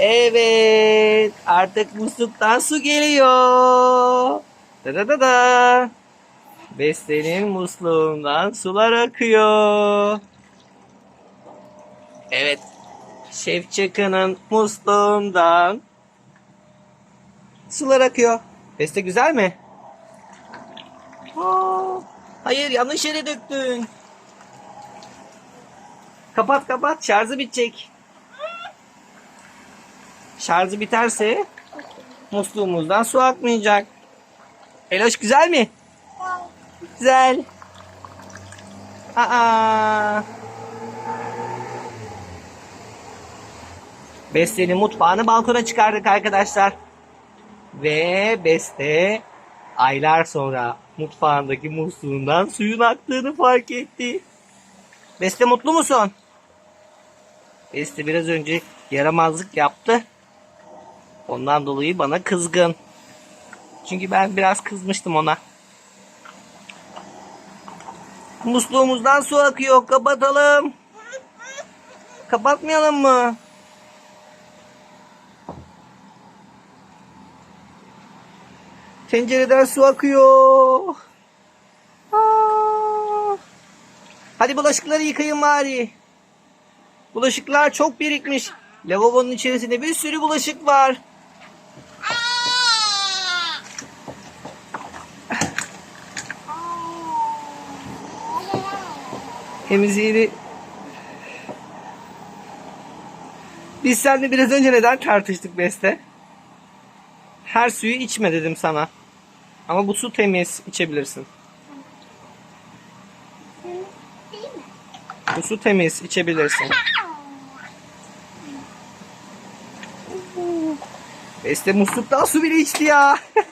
Evet. Artık musluktan su geliyor. Da da da da. Beste'nin musluğundan sular akıyor. Evet. Şef Çakı'nın musluğundan sular akıyor. Beste güzel mi? Aa, hayır yanlış yere döktün. Kapat kapat şarjı bitecek. Şarjı biterse musluğumuzdan su akmayacak. Eloş güzel mi? Güzel. Aa. Beste'nin mutfağını balkona çıkardık arkadaşlar. Ve Beste aylar sonra mutfağındaki musluğundan suyun aktığını fark etti. Beste mutlu musun? Beste biraz önce yaramazlık yaptı. Ondan dolayı bana kızgın. Çünkü ben biraz kızmıştım ona. Musluğumuzdan su akıyor. Kapatalım. Kapatmayalım mı? Tencereden su akıyor. Aa. Hadi bulaşıkları yıkayın bari. Bulaşıklar çok birikmiş. Lavabonun içerisinde bir sürü bulaşık var. Temizliğini... Biz seninle biraz önce neden tartıştık Beste? Her suyu içme dedim sana. Ama bu su temiz, içebilirsin. Bu su temiz, içebilirsin. Beste musluktan su bile içti ya.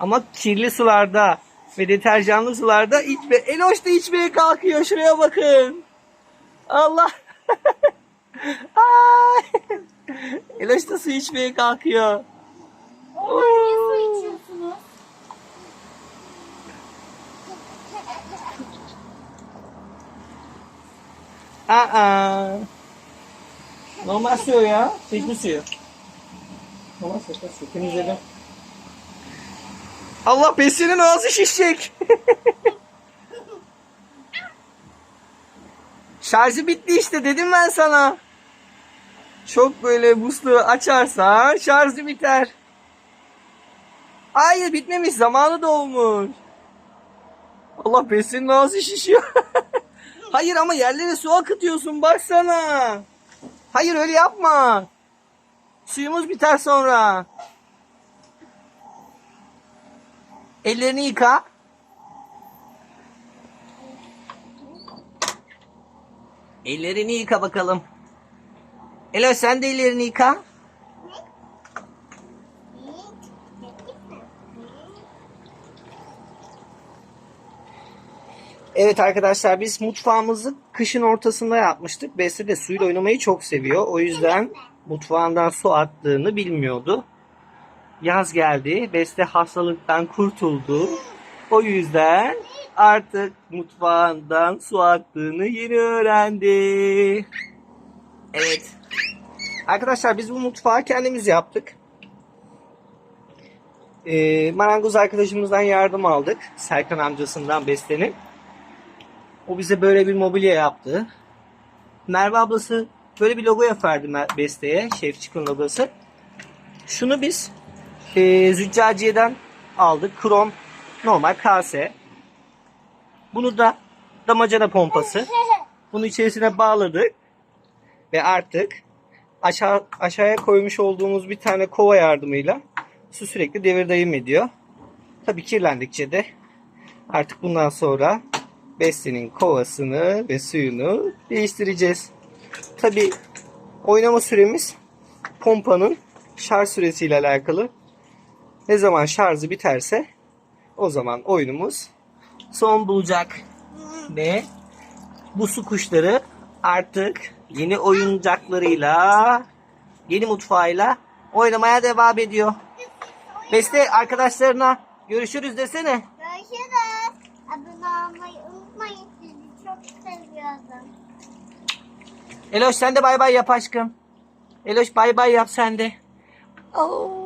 Ama kirli sularda ve deterjanlı sularda içme. Eloş da içmeye kalkıyor. Şuraya bakın. Allah. Eloş da su içmeye kalkıyor. Onlar niye su içiyorsunuz? Aa. Normal su ya. Çeşme suyu. Normal su, su. Temizledim. Allah besinin ağzı şişecek. Şarjı bitti işte dedim ben sana. Çok böyle musluğu açarsan şarjı biter. Hayır bitmemiş zamanı dolmuş. Allah besinin ağzı şişiyor. Hayır ama yerlere su akıtıyorsun baksana. Hayır öyle yapma. Suyumuz biter sonra. Ellerini yıka. Ellerini yıka bakalım. Elo sen de ellerini yıka. Evet arkadaşlar biz mutfağımızı kışın ortasında yapmıştık. Beste de suyla oynamayı çok seviyor. O yüzden mutfağından su attığını bilmiyordu. Yaz geldi. Beste hastalıktan kurtuldu. O yüzden artık mutfağından su attığını yeni öğrendi. Evet. Arkadaşlar biz bu mutfağı kendimiz yaptık. Ee, marangoz arkadaşımızdan yardım aldık. Serkan amcasından Beste'nin. O bize böyle bir mobilya yaptı. Merve ablası böyle bir logo yapardı Beste'ye. Şef Çıkın logosu. Şunu biz e, züccaciyeden aldık. Krom normal kase. Bunu da damacana pompası. Bunu içerisine bağladık. Ve artık aşağı, aşağıya koymuş olduğumuz bir tane kova yardımıyla su sürekli devir dayım ediyor. Tabii kirlendikçe de artık bundan sonra Beste'nin kovasını ve suyunu değiştireceğiz. Tabii oynama süremiz pompanın şarj süresiyle alakalı. Ne zaman şarjı biterse o zaman oyunumuz son bulacak. Ve bu su kuşları artık yeni oyuncaklarıyla, yeni mutfağıyla oynamaya devam ediyor. Beste arkadaşlarına görüşürüz desene. Görüşürüz. Abone olmayı unutmayın. Sizi çok seviyordum. Eloş sen de bay bay yap aşkım. Eloş bay bay yap sen de. Oo.